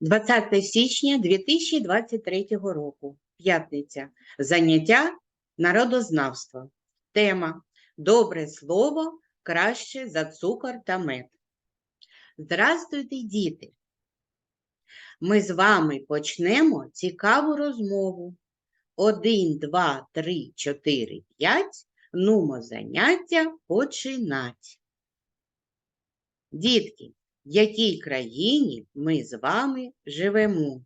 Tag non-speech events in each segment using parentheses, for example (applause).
20 січня 2023 року. П'ятниця. Заняття народознавства. Тема Добре слово краще за цукор та мед. Здрастуйте, діти! Ми з вами почнемо цікаву розмову. Один, два, три, чотири, п'ять. Нумо заняття починать. Дітки, в якій країні ми з вами живемо?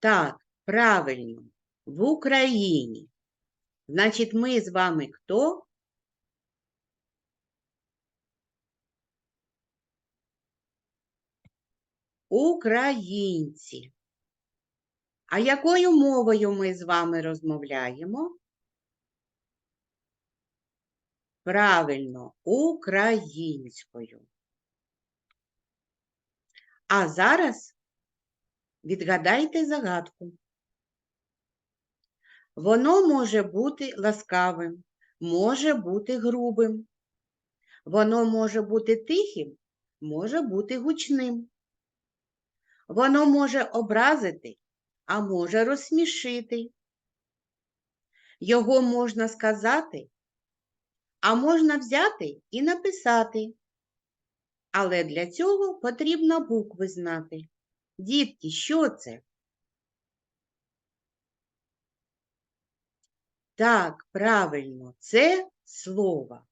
Так, правильно, в Україні. Значить, ми з вами хто? Українці. А якою мовою ми з вами розмовляємо? Правильно, українською. А зараз відгадайте загадку. Воно може бути ласкавим, може бути грубим. Воно може бути тихим, може бути гучним. Воно може образити, а може розсмішити. Його можна сказати, а можна взяти і написати. Але для цього потрібно букви знати. Дітки, що це? Так, правильно, це слово.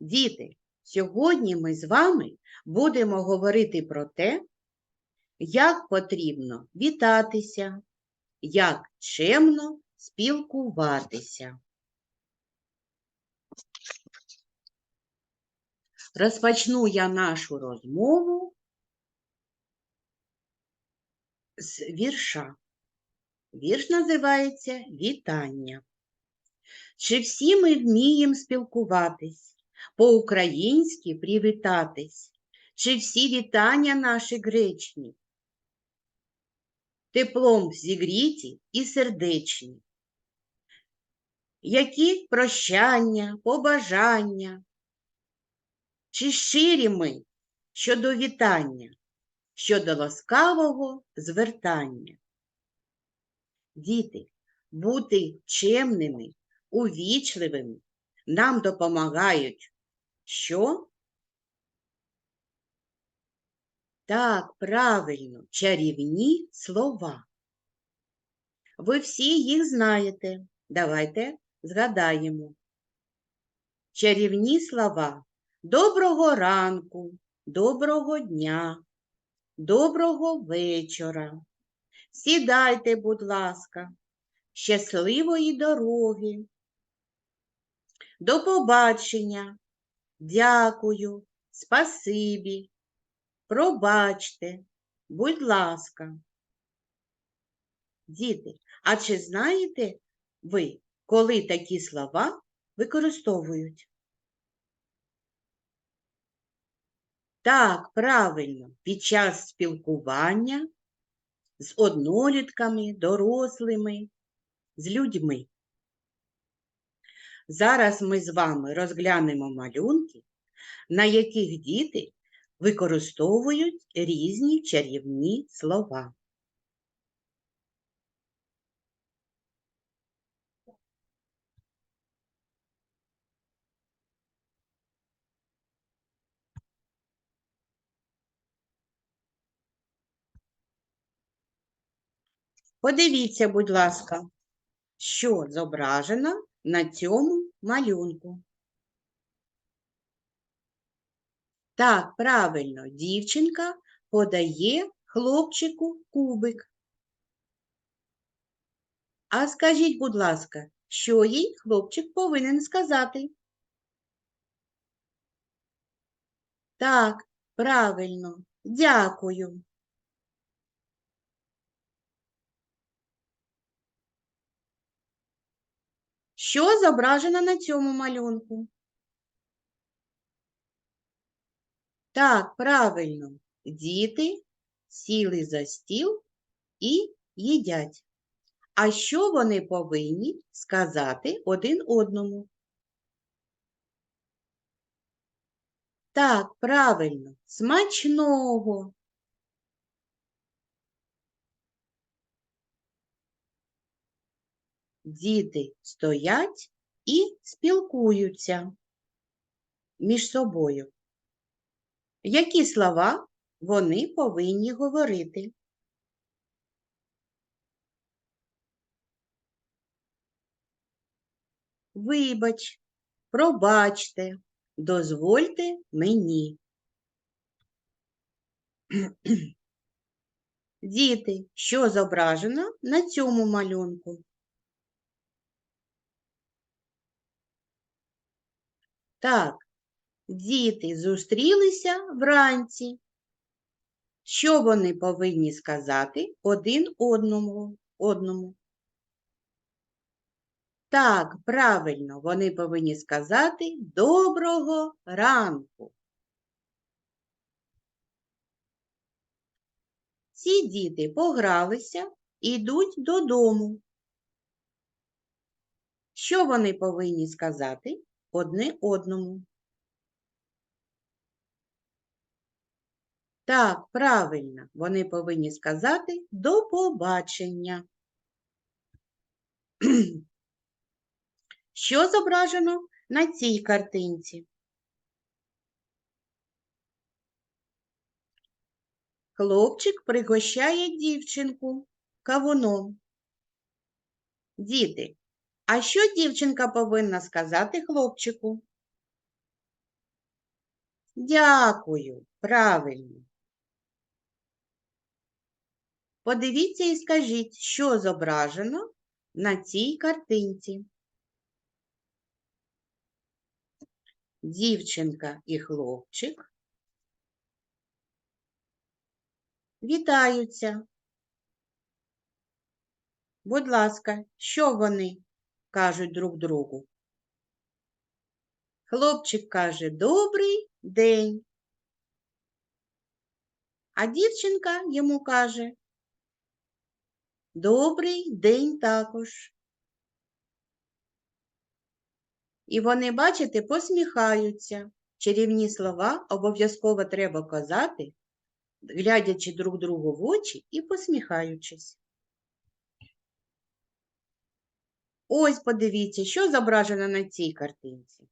Діти, сьогодні ми з вами будемо говорити про те, як потрібно вітатися, як чемно спілкуватися. Розпочну я нашу розмову з вірша. Вірш називається Вітання. Чи всі ми вміємо спілкуватись, по-українськи привітатись? Чи всі вітання наші гречні? Теплом зігріті і сердечні? Які прощання, побажання? Чи щирі ми щодо вітання, щодо ласкавого звертання? Діти, бути чемними, увічливими нам допомагають що? Так, правильно, чарівні слова. Ви всі їх знаєте. Давайте згадаємо. Чарівні слова доброго ранку, доброго дня, доброго вечора. Сідайте, будь ласка, щасливої дороги. До побачення, дякую, спасибі, пробачте, будь ласка. Діти, а чи знаєте ви, коли такі слова використовують? Так, правильно, під час спілкування з однолітками, дорослими, з людьми. Зараз ми з вами розглянемо малюнки, на яких діти використовують різні чарівні слова. Подивіться, будь ласка, що зображено на цьому малюнку. Так, правильно, дівчинка подає хлопчику кубик. А скажіть, будь ласка, що їй хлопчик повинен сказати? Так, правильно, дякую. Що зображено на цьому малюнку? Так, правильно, діти сіли за стіл і їдять. А що вони повинні сказати один одному? Так, правильно, смачного. Діти стоять і спілкуються між собою. Які слова вони повинні говорити? Вибач, пробачте, дозвольте мені. Діти, що зображено на цьому малюнку? Так, діти зустрілися вранці. Що вони повинні сказати один одному? одному? Так, правильно, вони повинні сказати доброго ранку. Ці діти погралися і йдуть додому. Що вони повинні сказати одне одному? Так, правильно, вони повинні сказати до побачення. (clears throat) Що зображено на цій картинці? Хлопчик пригощає дівчинку кавуном. Діти, а що дівчинка повинна сказати хлопчику? Дякую, правильно. Подивіться і скажіть, що зображено на цій картинці. Дівчинка і хлопчик вітаються. Будь ласка, що вони кажуть друг другу? Хлопчик каже добрий день, а дівчинка йому каже Добрий день також. І вони, бачите, посміхаються. Чарівні слова обов'язково треба казати, глядячи друг другу в очі і посміхаючись. Ось подивіться, що зображено на цій картинці.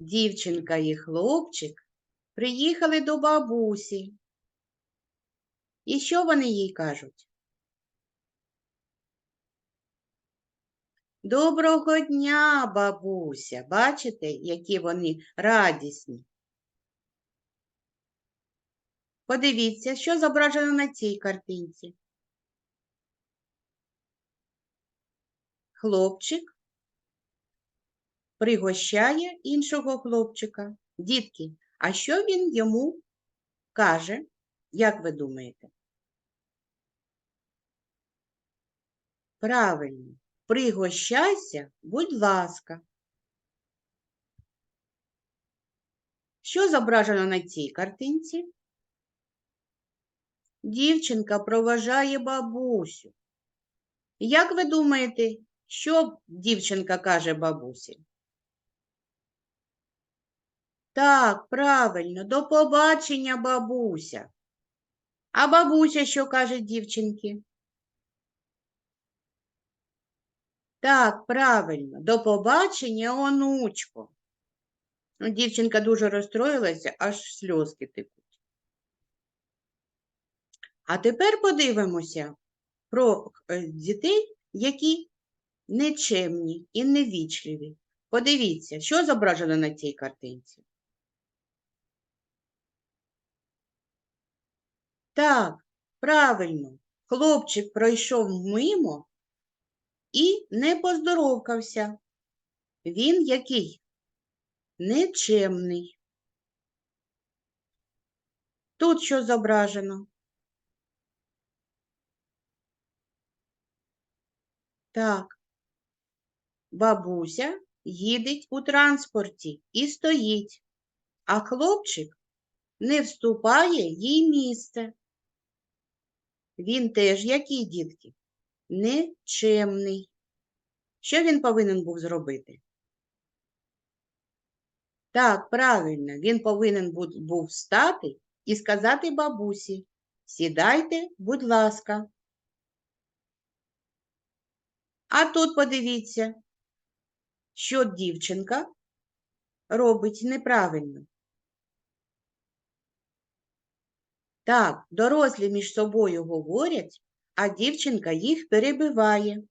Дівчинка і хлопчик приїхали до бабусі. І що вони їй кажуть? Доброго дня, бабуся. Бачите, які вони радісні. Подивіться, що зображено на цій картинці. Хлопчик пригощає іншого хлопчика. Дітки, а що він йому каже, як ви думаєте? Правильно, пригощайся, будь ласка. Що зображено на цій картинці? Дівчинка проважає бабусю. Як ви думаєте, що дівчинка каже бабусі? Так, правильно, до побачення, бабуся. А бабуся що каже дівчинки? Так, правильно, до побачення, онучко. Ну, Дівчинка дуже розстроїлася, аж сльозки текуть. А тепер подивимося про е, дітей, які нечемні і невічливі. Подивіться, що зображено на цій картинці. Так, правильно, хлопчик пройшов мимо і не поздоровкався. Він який? Нечемний. Тут що зображено? Так, бабуся їде у транспорті і стоїть, а хлопчик не вступає їй місце. Він теж який, дітки? Нечемний. Що він повинен був зробити? Так, правильно, він повинен був встати і сказати бабусі, сідайте, будь ласка. А тут подивіться, що дівчинка робить неправильно. Так, дорослі між собою говорять, а дівчинка їх перебиває.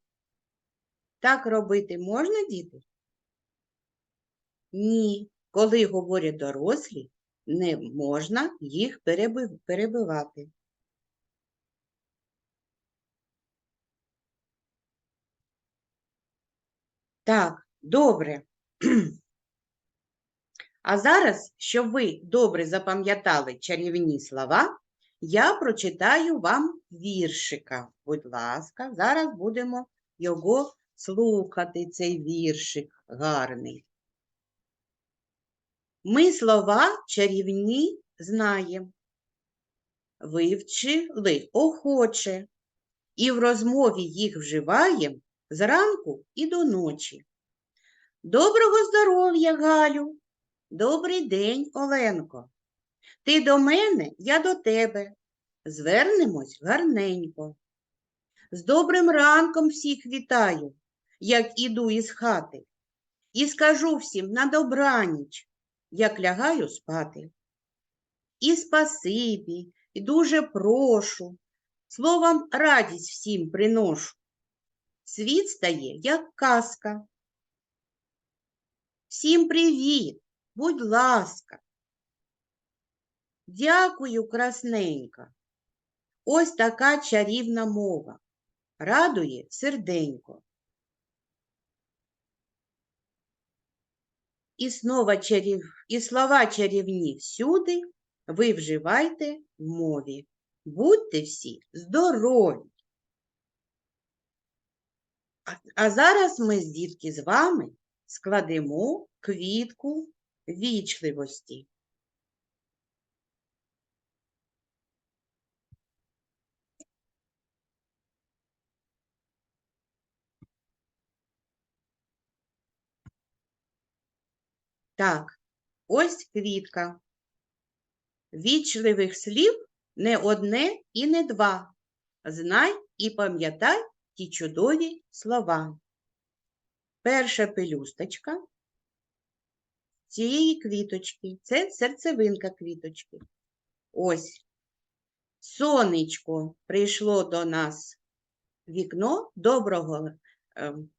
Так робити можна, діти? Ні. Коли говорять дорослі, не можна їх перебивати. Так, добре. А зараз, щоб ви добре запам'ятали чарівні слова, я прочитаю вам віршика. Будь ласка, зараз будемо його слухати, цей віршик гарний. Ми слова чарівні знаємо, вивчили охоче, і в розмові їх вживаємо зранку і до ночі. Доброго здоров'я, Галю! Добрий день, Оленко. Ти до мене, я до тебе. Звернемось гарненько. З добрим ранком всіх вітаю, як іду із хати, і скажу всім на добраніч, як лягаю спати. І спасибі, і дуже прошу, словом радість всім приношу. Світ стає, як казка. Всім привіт, будь ласка. Дякую, красненька. Ось така чарівна мова. Радує серденько. І, слова чарів... і слова чарівні всюди ви вживайте в мові. Будьте всі здорові. А, зараз ми, дітки, з вами складемо квітку вічливості. Так, ось квітка. Вічливих слів не одне і не два. Знай і пам'ятай ті чудові слова. Перша пелюсточка цієї квіточки це серцевинка квіточки. Ось сонечко прийшло до нас вікно. Доброго ем,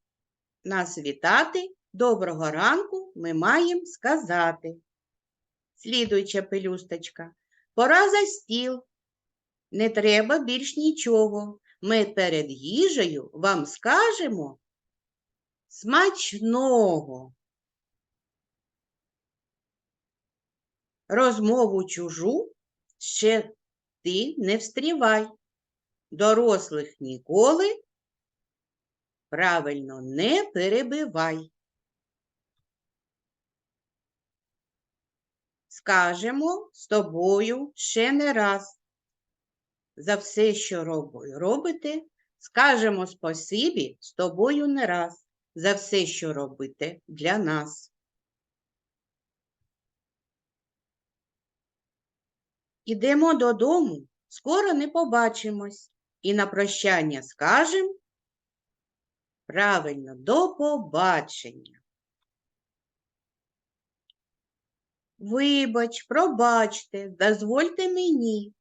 нас вітати. Доброго ранку ми маємо сказати. Слідуюча пелюсточка. Пора за стіл. Не треба більш нічого. Ми перед їжею вам скажемо смачного. Розмову чужу ще ти не встрівай. Дорослих ніколи правильно не перебивай. Скажемо з тобою ще не раз. За все, що роб- робите, скажемо спасибі з тобою не раз. За все, що робите для нас. Ідемо додому, скоро не побачимось. І на прощання скажемо правильно, до побачення. Вибач, пробачте, дозвольте мені.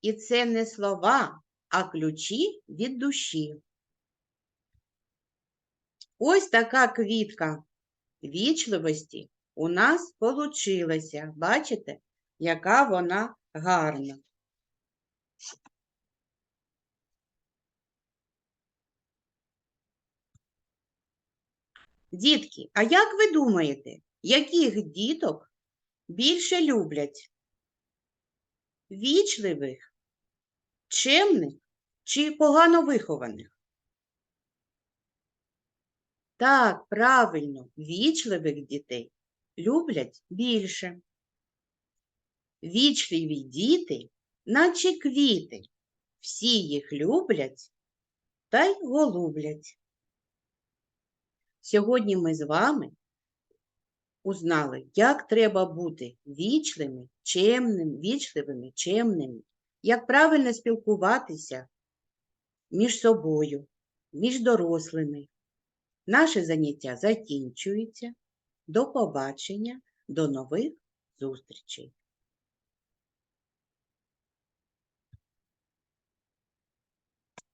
І це не слова, а ключі від душі. Ось така квітка вічливості у нас получилася. Бачите, яка вона гарна. Дітки, а як ви думаєте, яких діток більше люблять? Вічливих, чемних чи погано вихованих? Так, правильно, вічливих дітей люблять більше. Вічливі діти, наче квіти, всі їх люблять та й голублять. Сьогодні ми з вами узнали, як треба бути вічливими, чемним, вічливими, чемними, як правильно спілкуватися між собою, між дорослими. Наше заняття закінчується. До побачення, до нових зустрічей!